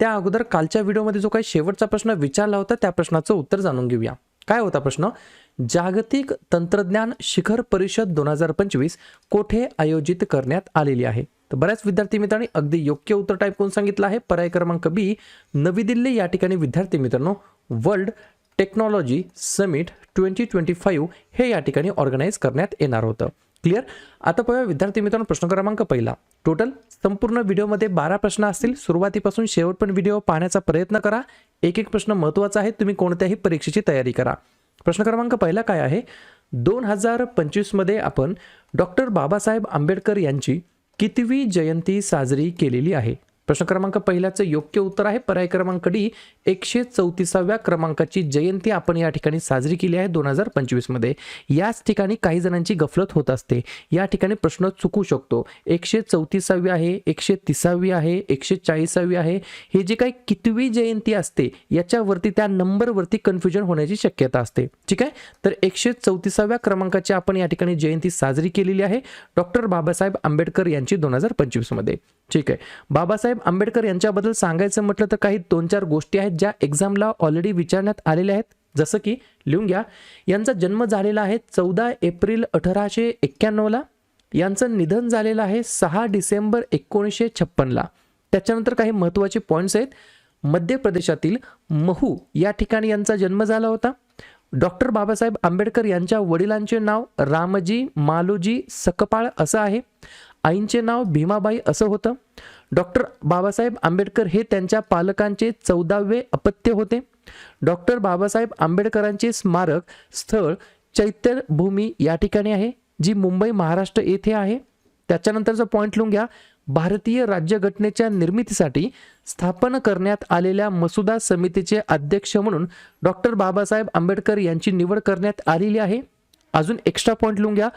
त्या अगोदर कालच्या व्हिडिओमध्ये जो काही शेवटचा प्रश्न विचारला होता त्या प्रश्नाचं उत्तर जाणून घेऊया. काय होता प्रश्न? जागतिक तंत्रज्ञान शिखर परिषद दोन हजार पंचवीस कोठे आयोजित करण्यात आलेली आहे? तर बऱ्याच विद्यार्थी मित्रांनी अगदी योग्य उत्तर टाईप करून सांगितलं आहे. पर्याय क्रमांक बी नवी दिल्ली या ठिकाणी विद्यार्थी मित्रांनो world technology summit twenty twenty five हे या ठिकाणी ऑर्गनाईज करण्यात येणार होतं. क्लिअर आता पाहूया विद्यार्थी मित्रांनो प्रश्न क्रमांक पहिला. टोटल संपूर्ण व्हिडिओमध्ये बारा प्रश्न असतील. सुरुवातीपासून शेवट पण व्हिडिओ पाहण्याचा प्रयत्न करा. एक एक प्रश्न महत्त्वाचा आहे. तुम्ही कोणत्याही परीक्षेची तयारी करा. प्रश्न क्रमांक पहिला काय आहे? दोन हजार पंचवीसमध्ये आपण डॉक्टर बाबासाहेब आंबेडकर यांची कितवी जयंती साजरी केलेली आहे? प्रश्न क्रमांक पहिल्याचं योग्य उत्तर आहे. पर्याय क्रमांक डी एकशे चौतीसाव्या क्रमांकाची जयंती आपण या ठिकाणी साजरी केली आहे दोन हजार पंचवीसमध्ये. याच ठिकाणी काही जणांची गफलत होत असते. या ठिकाणी प्रश्न चुकू शकतो. एकशे चौतीसावी आहे एकशे तिसावी आहे एकशे चाळीसावी आहे. हे जे काही कितवी जयंती असते याच्यावरती त्या नंबरवरती कन्फ्युजन होण्याची शक्यता असते. ठीक आहे? तर एकशे चौतीसाव्या क्रमांकाची आपण या ठिकाणी जयंती साजरी केलेली आहे. डॉक्टर बाबासाहेब आंबेडकर यांची दोन हजार पंचवीसमध्ये. ठीक आहे? बाबासाहेब आंबेडकर यांच्याबद्दल सांगायचं म्हटलं तर काही दोन चार गोष्टी आहेत ज्या एक्झामला ऑलरेडी विचारण्यात आलेल्या आहेत. जसं की लिहून घ्या. यांचा जन्म झालेला आहे चौदा एप्रिल अठराशे एक्क्याण्णवला यांचं निधन झालेलं आहे सहा डिसेंबर एकोणीसशे छप्पनला त्याच्यानंतर काही महत्त्वाचे पॉईंट्स आहेत. मध्य प्रदेशातील महू या ठिकाणी यांचा जन्म झाला होता. डॉक्टर बाबासाहेब आंबेडकर यांच्या वडिलांचे नाव रामजी मालोजी सकपाळ असं आहे. आईंचे नाव भीमाबाई असं होतं. डॉक्टर बाबासाहेब आंबेडकर हे त्यांच्या पालकांचे चौदावे अपत्य होते. डॉक्टर बाबासाहेब आंबेडकरांचे स्मारक स्थळ चैत्यभूमी या ठिकाणी आहे जी मुंबई महाराष्ट्र येथे आहे. त्याच्यानंतरचा पॉईंट लिहून घ्या. भारतीय राज्यघटनेच्या निर्मितीसाठी स्थापन करण्यात आलेल्या मसुदा समितीचे अध्यक्ष म्हणून डॉक्टर बाबासाहेब आंबेडकर यांची निवड करण्यात आलेली आहे. अजून एक्स्ट्रा पॉईंट लिहून घ्या.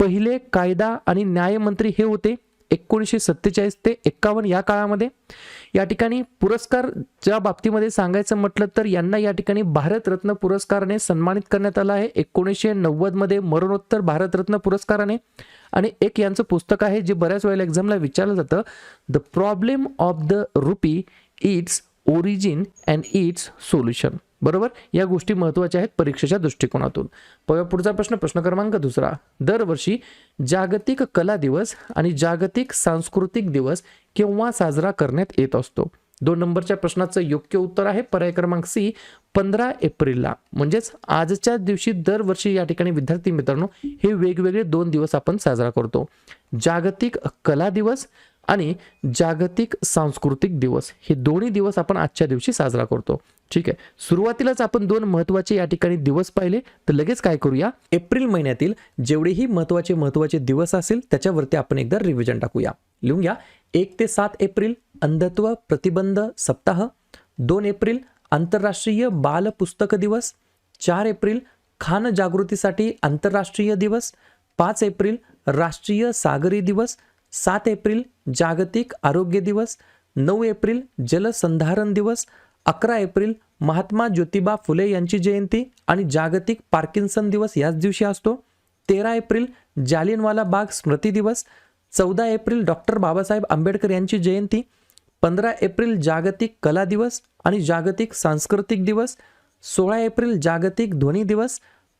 पहिले कायदा आणि न्यायमंत्री हे होते. एकोणीसशे सत्तेचाळीस ते एक्कावन्न या काळामध्ये या ठिकाणी पुरस्कारच्या बाबतीमध्ये सांगायचं म्हटलं तर यांना या ठिकाणी भारतरत्न पुरस्काराने सन्मानित करण्यात आलं आहे. एकोणीसशे नव्वदमध्ये मरणोत्तर भारतरत्न पुरस्काराने आणि एक यांचं पुस्तक आहे जे बऱ्याच वेळेला एक्झामला विचारलं जातं. The problem of the rupee its origin and its solution बरोबर? या गोष्टी महत्त्वाच्या आहेत परीक्षेच्या दृष्टिकोनातून. पुढचा प्रश्न प्रश्न क्रमांक दुसरा. दरवर्षी जागतिक कला दिवस आणि जागतिक सांस्कृतिक दिवस केव्हा साजरा करण्यात येत असतो? दोन नंबरच्या प्रश्नाचं योग्य उत्तर आहे पर्याय क्रमांक सी पंधरा एप्रिलला. म्हणजेच आजच्या दिवशी दरवर्षी या ठिकाणी विद्यार्थी मित्रांनो हे वेगवेगळे दोन दिवस आपण साजरा करतो. जागतिक कला दिवस आणि जागतिक सांस्कृतिक दिवस. हे दोन्ही दिवस आपण आजच्या दिवशी साजरा करतो. ठीक आहे? सुरुवातीलाच आपण दोन महत्त्वाचे या ठिकाणी दिवस पाहिले. तर लगेच काय करूया? एप्रिल महिन्यातील जेवढेही महत्त्वाचे महत्त्वाचे दिवस असेल त्याच्यावरती आपण एकदा रिव्हिजन टाकूया. लिहून घ्या. एक ते सात एप्रिल अंधत्व प्रतिबंध सप्ताह. दोन एप्रिल आंतरराष्ट्रीय बाल पुस्तक दिवस. चार एप्रिल खान जागृतीसाठी आंतरराष्ट्रीय दिवस. पाच एप्रिल राष्ट्रीय सागरी दिवस. सात एप्रिल जागतिक आरोग्य दिवस नऊ एप्रिल जलसंधारण दिवस अकरा एप्रिल महात्मा ज्योतिबा फुले यांची जयंती आणि जागतिक पार्किन्सन दिवस याच दिवशी असतो. तेरा एप्रिल जालियनवाला बाग स्मृती दिवस चौदा एप्रिल डॉक्टर बाबासाहेब आंबेडकर यांची जयंती पंधरा एप्रिल जागतिक कला दिवस आणि जागतिक सांस्कृतिक दिवस सोळा एप्रिल जागतिक ध्वनी दिवस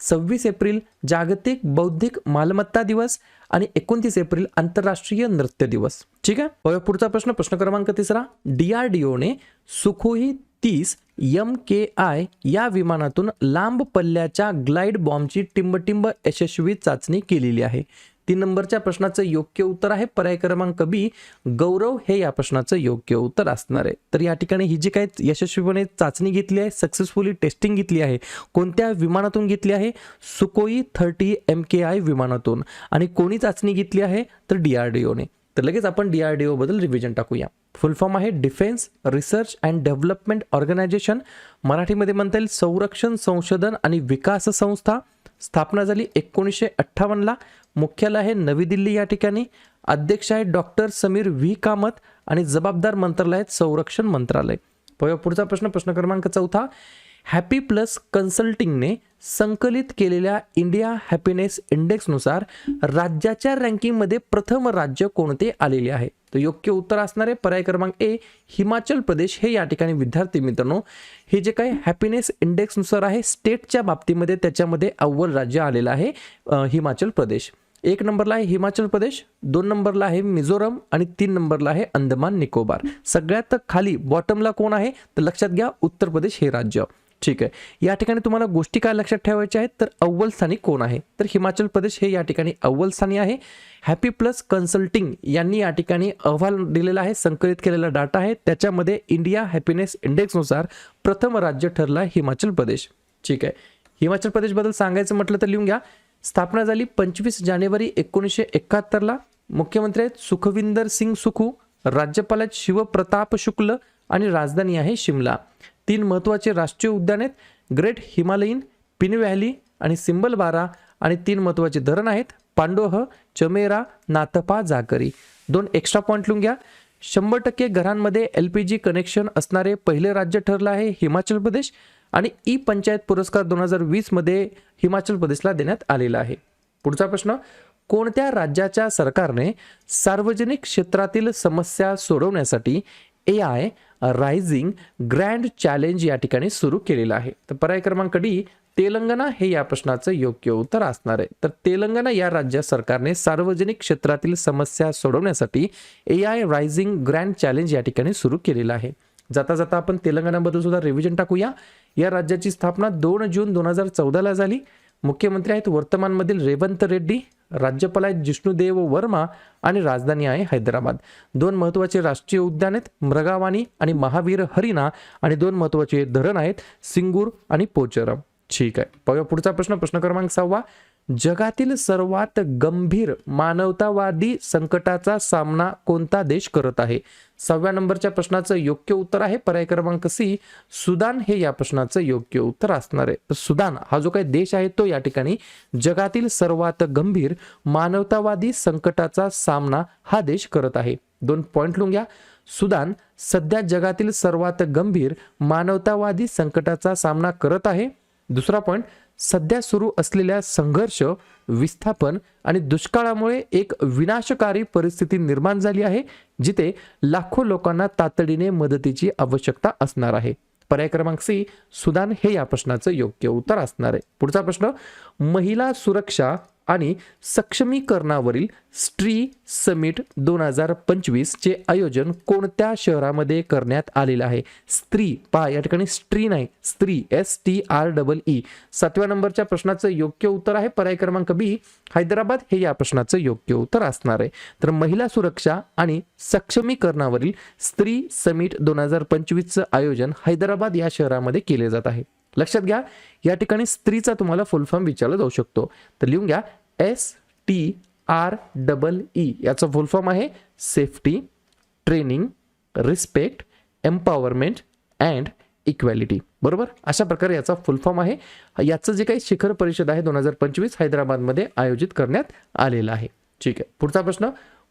सव्वीस एप्रिल जागतिक बौद्धिक मालमत्ता दिवस आणि एकोणतीस एप्रिल आंतरराष्ट्रीय नृत्य दिवस. ठीक आहे? पुढचा प्रश्न. प्रश्न क्रमांक तिसरा. डीआरडीओने सुखोई तीस एम के आय या विमानातून लांब पल्ल्याच्या ग्लाइड बॉम्बची टिंबटिंब यशस्वी चाचणी केलेली आहे. तीन नंबरच्या प्रश्नाचं योग्य उत्तर आहे. पर्याय क्रमांक बी गौरव हे या प्रश्नाचं योग्य उत्तर असणार आहे. तर या ठिकाणी ही जी काही यशस्वीपणे चाचणी घेतली आहे सक्सेसफुली टेस्टिंग घेतली आहे कोणत्या विमानातून घेतली आहे? Sukhoi thirty M K I विमानातून. आणि कोणी चाचणी घेतली आहे? तर डी आर डी ओने तर लगेच आपण डी आर डी ओबद्दल रिव्हिजन टाकूया. फुल फॉर्म आहे defence research and development organisation मराठीमध्ये म्हणता येईल संरक्षण संशोधन आणि विकास संस्था. स्थापना झाली एकोणीसशे अठ्ठावन्नला. मुख्यालय आहे नवी दिल्ली या ठिकाणी. अध्यक्ष आहे डॉक्टर समीर व्ही. कामत आणि जबाबदार मंत्रालय आहेत संरक्षण मंत्रालय. पुढचा प्रश्न प्रश्न क्रमांक चौथा. हॅपी प्लस कन्सल्टिंगने संकलित केलेल्या इंडिया हॅपीनेस इंडेक्सनुसार राज्याच्या रँकिंगमध्ये प्रथम राज्य कोणते आलेले आहे? तर योग्य उत्तर असणारे पर्याय क्रमांक ए हिमाचल प्रदेश. हे या ठिकाणी विद्यार्थी मित्रांनो हे जे काही हॅपीनेस इंडेक्सनुसार आहे स्टेटच्या बाबतीमध्ये त्याच्यामध्ये अव्वल राज्य आलेलं आहे हिमाचल प्रदेश. एक नंबरला आहे हिमाचल प्रदेश दोन नंबरला आहे मिझोरम आणि तीन नंबरला आहे अंदमान निकोबार. सगळ्यात खाली बॉटमला कोण आहे? तर लक्षात घ्या उत्तर प्रदेश हे राज्य. ठीक आहे. या ठिकाणी तुम्हाला गोष्टी काय लक्षात ठेवायच्या आहेत? तर अव्वल स्थानी कोण आहे? तर हिमाचल प्रदेश हे या ठिकाणी अव्वल स्थानी आहे. हॅपी प्लस कन्सल्टिंग यांनी या ठिकाणी अहवाल दिलेला आहे संकलित केलेला डाटा आहे. त्याच्यामध्ये इंडिया हॅपीनेस इंडेक्सनुसार प्रथम राज्य ठरलं आहे हिमाचल प्रदेश. ठीक आहे. हिमाचल प्रदेशबद्दल सांगायचं म्हटलं तर लिहून घ्या. स्थापना झाली पंचवीस जानेवारी एकोणीसशे एकाहत्तरला. मुख्यमंत्री आहेत सुखविंदर सिंग सुखू राज्यपाल आहेत शिवप्रताप शुक्ल आणि राजधानी आहे शिमला. तीन महत्त्वाचे राष्ट्रीय उद्यान आहेत ग्रेट हिमालयीन पिन व्हॅली आणि सिंबलबारा आणि तीन महत्त्वाचे धरण आहेत पांडोह चमेरा नाथपा जाकरी दोन एक्स्ट्रा पॉईंट लिहून घ्या. शंभर टक्के घरांमध्ये एल पी जी कनेक्शन असणारे पहिले राज्य ठरलं आहे हिमाचल प्रदेश. आणि ई पंचायत पुरस्कार दोन हजार वीसमध्ये हिमाचल प्रदेशला देण्यात आलेला आहे. पुढचा प्रश्न कोणत्या राज्याच्या सरकारने सार्वजनिक क्षेत्रातील समस्या सोडवण्यासाठी A I rising grand challenge या ठिकाणी सुरू केलेलं आहे? तर पर्याय क्रमांक डी तेलंगणा हे या प्रश्नाचं योग्य उत्तर असणार आहे. तर तेलंगणा या राज्य सरकारने सार्वजनिक क्षेत्रातील समस्या सोडवण्यासाठी A I rising grand challenge या ठिकाणी सुरू केलेलं आहे. जाता जाता आपण तेलंगणाबद्दल सुद्धा रिव्हिजन टाकूया. या राज्याची स्थापना दोन जून दोन हजार चौदाला झाली. मुख्यमंत्री आहेत वर्तमानमधील रेवंत रेड्डी राज्यपाल आहेत जिष्णुदेव वर्मा आणि राजधानी आहे हैदराबाद. दोन महत्त्वाचे राष्ट्रीय उद्यान आहेत मृगावाणी आणि महावीर हरिणा आणि दोन महत्त्वाचे धरण आहेत सिंगूर आणि पोचरम. ठीक आहे. पाहूया पुढचा प्रश्न प्रश्न क्रमांक सहावा. जगातील सर्वात गंभीर मानवतावादी संकटाचा सामना कोणता देश करत आहे? सहाव्या नंबरच्या प्रश्नाचं योग्य उत्तर आहे पर्याय क्रमांक सी. सुदान हे या प्रश्नाचं योग्य उत्तर असणार आहे. तर सुदान हा जो काही देश आहे तो या ठिकाणी जगातील सर्वात गंभीर मानवतावादी संकटाचा सामना हा देश करत आहे. दोन पॉईंट लिहून घ्या. सुदान सध्या जगातील सर्वात गंभीर मानवतावादी संकटाचा सामना करत आहे. दुसरा पॉईंट सध्या सुरू असलेल्या संघर्ष विस्थापन आणि दुष्काळामुळे एक विनाशकारी परिस्थिती निर्माण झाली आहे जिथे लाखो लोकांना तातडीने मदतीची आवश्यकता असणार आहे. पर्याय क्रमांक सी सुदान हे या प्रश्नाचं योग्य उत्तर असणार आहे. पुढचा प्रश्न महिला सुरक्षा आणि सक्षमीकरणावरील स्ट्री समिट दोन हजार पंचवीसचे आयोजन कोणत्या शहरामध्ये करण्यात आलेलं आहे? स्त्री पहा या ठिकाणी स्त्री नाही स्त्री S T R double E. सातव्या नंबरच्या प्रश्नाचं योग्य उत्तर आहे पर्याय क्रमांक बी. हैदराबाद हे या प्रश्नाचं योग्य उत्तर असणार आहे. तर महिला सुरक्षा आणि सक्षमीकरणावरील स्त्री समिट दोन हजार पंचवीसचं आयोजन हैदराबाद या शहरामध्ये केले जात आहे. लक्षात घ्या या ठिकाणी स्त्रीचा तुम्हाला फुल फॉर्म विचारला जाऊ शकतो. तर लिहून घ्या S T R double E याचा फुल फॉर्म आहे safety training respect empowerment and equality बरोबर? अशा प्रकारे याचा फुल फॉर्म आहे. याचं जे काही शिखर परिषद आहे दोन हजार पंचवीस हैदराबादमध्ये आयोजित करण्यात आलेलं आहे. ठीक आहे. पुढचा प्रश्न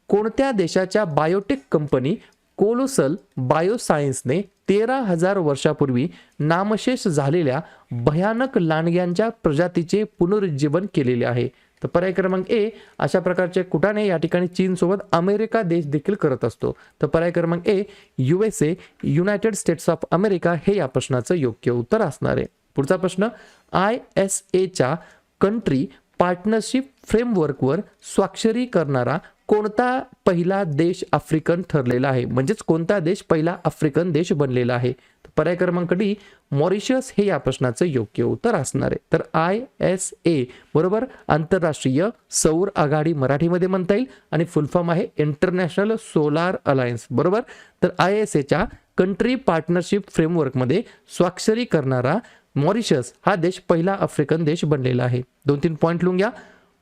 कोणत्या देशाच्या बायोटेक कंपनी कोलोसल बायोसायन्सने तेरा हजार वर्षापूर्वी नामशेष झालेल्या भयानक लांडग्यांच्या प्रजातीचे पुनरुज्जीवन केलेले आहे. तर पर्याय क्रमांक ए अशा प्रकारचे कुटाने या ठिकाणी चीनसोबत अमेरिका देश देखील करत असतो. तर पर्याय क्रमांक A U S A united states of America हे या प्रश्नाचं योग्य उत्तर असणार आहे. पुढचा प्रश्न आय एस एच्या कंट्री पार्टनरशिप फ्रेमवर्कवर स्वाक्षरी करणारा कोणता पहिला देश आफ्रिकन ठरलेला आहे? म्हणजेच कोणता देश पहिला आफ्रिकन देश बनलेला आहे? पर्याय क्रमांक डी मॉरिशस हे या प्रश्नाचं योग्य उत्तर असणार आहे. तर आय एस ए बरोबर आंतरराष्ट्रीय सौर आघाडी मराठीमध्ये म्हणता येईल आणि फुल फॉर्म आहे इंटरनॅशनल सोलार अलायन्स बरोबर? तर आय एस एच्या कंट्री पार्टनरशिप फ्रेमवर्कमध्ये स्वाक्षरी करणारा मॉरिशस हा देश पहिला आफ्रिकन देश बनलेला आहे. दोन तीन पॉईंट लिहून घ्या.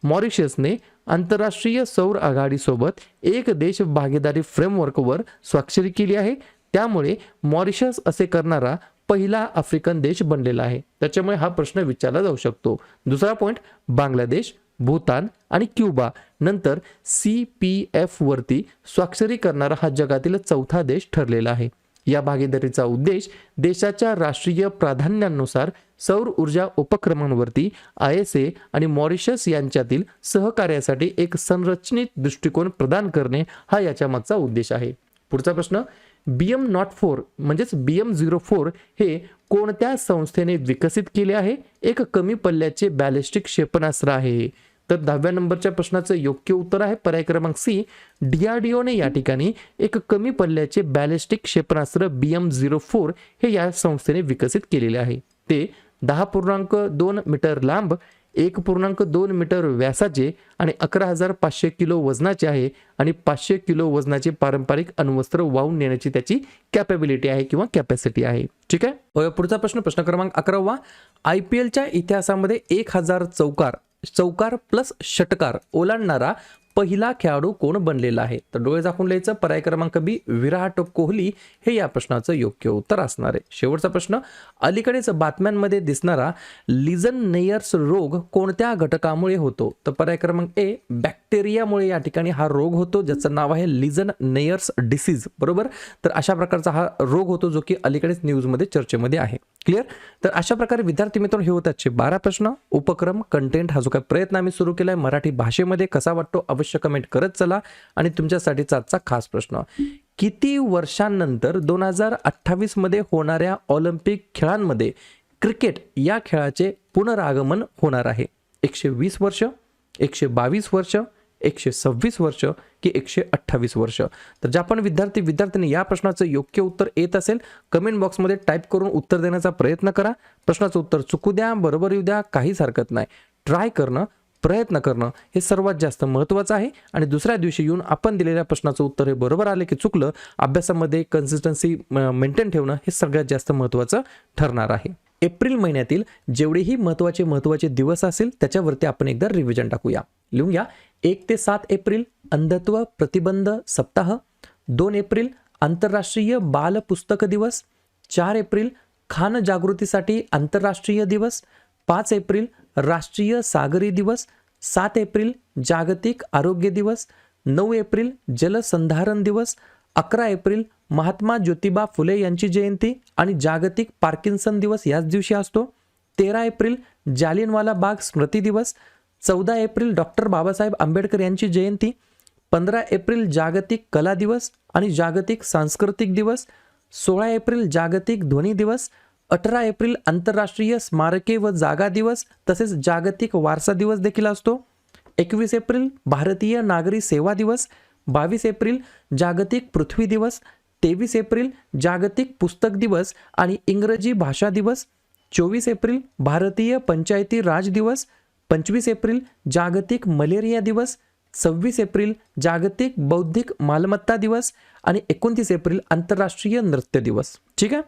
मॉरिशसने आंतरराष्ट्रीय सौर आघाडीसोबत एक देश भागीदारी फ्रेमवर्कवर स्वाक्षरी केली आहे. त्यामुळे मॉरिशस असे करणारा पहिला आफ्रिकन देश बनलेला आहे. त्याच्यामुळे हा प्रश्न विचारला जाऊ शकतो. दुसरा पॉईंट बांगलादेश भूतान आणि क्युबा नंतर सी पी एफ वरती स्वाक्षरी करणारा हा जगातील चौथा देश ठरलेला आहे. या भागीदारीचा उद्देश देशाच्या राष्ट्रीय प्राधान्यांनुसार सौर ऊर्जा उपक्रमांवरती आय एस ए आणि मॉरिशस यांच्यातील सहकार्यासाठी एक संरचनित दृष्टिकोन प्रदान करणे हा याच्या मागचा उद्देश आहे. पुढचा प्रश्न बी एम नॉट फोर म्हणजेच बी एम झिरो फोर हे कोणत्या संस्थेने विकसित केले आहे? एक कमी पल्ल्याचे बॅलिस्टिक क्षेपणास्त्र आहे. तर दहाव्या नंबरच्या प्रश्नाचं योग्य उत्तर आहे. पर्याय क्रमांक सी डीआरडीओने या ठिकाणी एक कमी पल्ल्याचे बॅलिस्टिक क्षेपणास्त्र बी एम झिरो फोर हे या संस्थेने विकसित केलेले आहे. ते दहा पूर्णांक दोन मीटर लांब एक पूर्णांक दोन मीटर व्यासाचे आणि अकरा हजार पाचशे किलो वजनाचे आहे आणि पाचशे किलो वजनाचे पारंपरिक अण्वस्त्र वाहून नेण्याची त्याची कॅपॅबिलिटी आहे किंवा कॅपॅसिटी आहे. ठीक आहे? पुढचा प्रश्न प्रश्न क्रमांक अकरावा. आय पी एलच्या इतिहासामध्ये एक हजार चौकार चौकार प्लस षटकार ओलांडणारा पहिला खेळाडू कोण बनलेला आहे? तर डोळे झाकून लिहायचं पर्याय क्रमांक बी विराट कोहली. हे या प्रश्नाचं योग्य उत्तर असणार आहे. शेवटचा प्रश्न अलीकडेच बातम्यांमध्ये दिसणारा लिझन नेयर्स रोग कोणत्या घटकामुळे होतो? तर पर्याय क्रमांक ए बॅक्टेरियामुळे या ठिकाणी हा रोग होतो ज्याचं नाव आहे लिझन नेयर्स डिसीज बरोबर? तर अशा प्रकारचा हा रोग होतो जो की अलीकडेच न्यूजमध्ये चर्चेमध्ये आहे. क्लिअर तर अशा प्रकारे विद्यार्थी मित्र हे होत आजचे बारा प्रश्न. उपक्रम कंटेंट हा जो काही प्रयत्न आम्ही सुरू केला आहे मराठी भाषेमध्ये कसा वाटतो अवश्य कमेंट करत चला. आणि तुमच्यासाठीचा आजचा खास प्रश्न. किती वर्षांनंतर दोन हजार अठ्ठावीसमध्ये होणाऱ्या ऑलिम्पिक खेळांमध्ये क्रिकेट या खेळाचे पुनरागमन होणार आहे? एकशे वीस वर्ष एकशे बावीस वर्ष एकशे सव्वीस वर्ष की एकशे अठ्ठावीस वर्ष. तर ज्या पण विद्यार्थी विद्यार्थ्यांनी या प्रश्नाचं योग्य उत्तर येत असेल कमेंट बॉक्समध्ये टाईप करून उत्तर देण्याचा प्रयत्न करा. प्रश्नाचं उत्तर चुकू द्या बरोबर येऊ द्या काहीच हरकत नाही. ट्राय करणं प्रयत्न करणं हे सर्वात जास्त महत्त्वाचं आहे. आणि दुसऱ्या दिवशी येऊन आपण दिलेल्या प्रश्नाचं उत्तर हे बरोबर आले की चुकलं अभ्यासामध्ये कन्सिस्टन्सी मेंटेन ठेवणं हे सगळ्यात जास्त महत्त्वाचं ठरणार आहे. एप्रिल महिन्यातील जेवढेही महत्त्वाचे महत्त्वाचे दिवस असेल त्याच्यावरती आपण एकदा रिव्हिजन टाकूया. लिहून घ्या. एक ते सात एप्रिल अंधत्व प्रतिबंध सप्ताह दोन एप्रिल आंतरराष्ट्रीय बाल पुस्तक दिवस चार एप्रिल खान जागृतीसाठी आंतरराष्ट्रीय दिवस पाच एप्रिल राष्ट्रीय सागरी दिवस सात एप्रिल जागतिक आरोग्य दिवस नऊ एप्रिल जलसंधारण दिवस अकरा एप्रिल महात्मा ज्योतिबा फुले यांची जयंती आणि जागतिक पार्किन्सन दिवस याच दिवशी असतो तेरा एप्रिल जालियनवाला बाग स्मृती दिवस चौदा एप्रिल डॉक्टर बाबासाहेब आंबेडकर यांची जयंती पंधरा एप्रिल जागतिक कला दिवस आणि जागतिक सांस्कृतिक दिवस सोळा एप्रिल जागतिक ध्वनी दिवस अठरा एप्रिल आंतरराष्ट्रीय स्मारके व जागा दिवस तसेच जागतिक वारसा दिवस देखील असतो. एकवीस एप्रिल भारतीय नागरी सेवा दिवस बावीस एप्रिल जागतिक पृथ्वी दिवस तेवीस एप्रिल जागतिक पुस्तक दिवस आणि इंग्रजी भाषा दिवस चोवीस एप्रिल भारतीय पंचायती राज दिवस पंचवीस एप्रिल जागतिक मलेरिया दिवस सव्वीस एप्रिल जागतिक बौद्धिक मालमत्ता दिवस आणि एकोणतीस एप्रिल आंतरराष्ट्रीय नृत्य दिवस. ठीक आहे?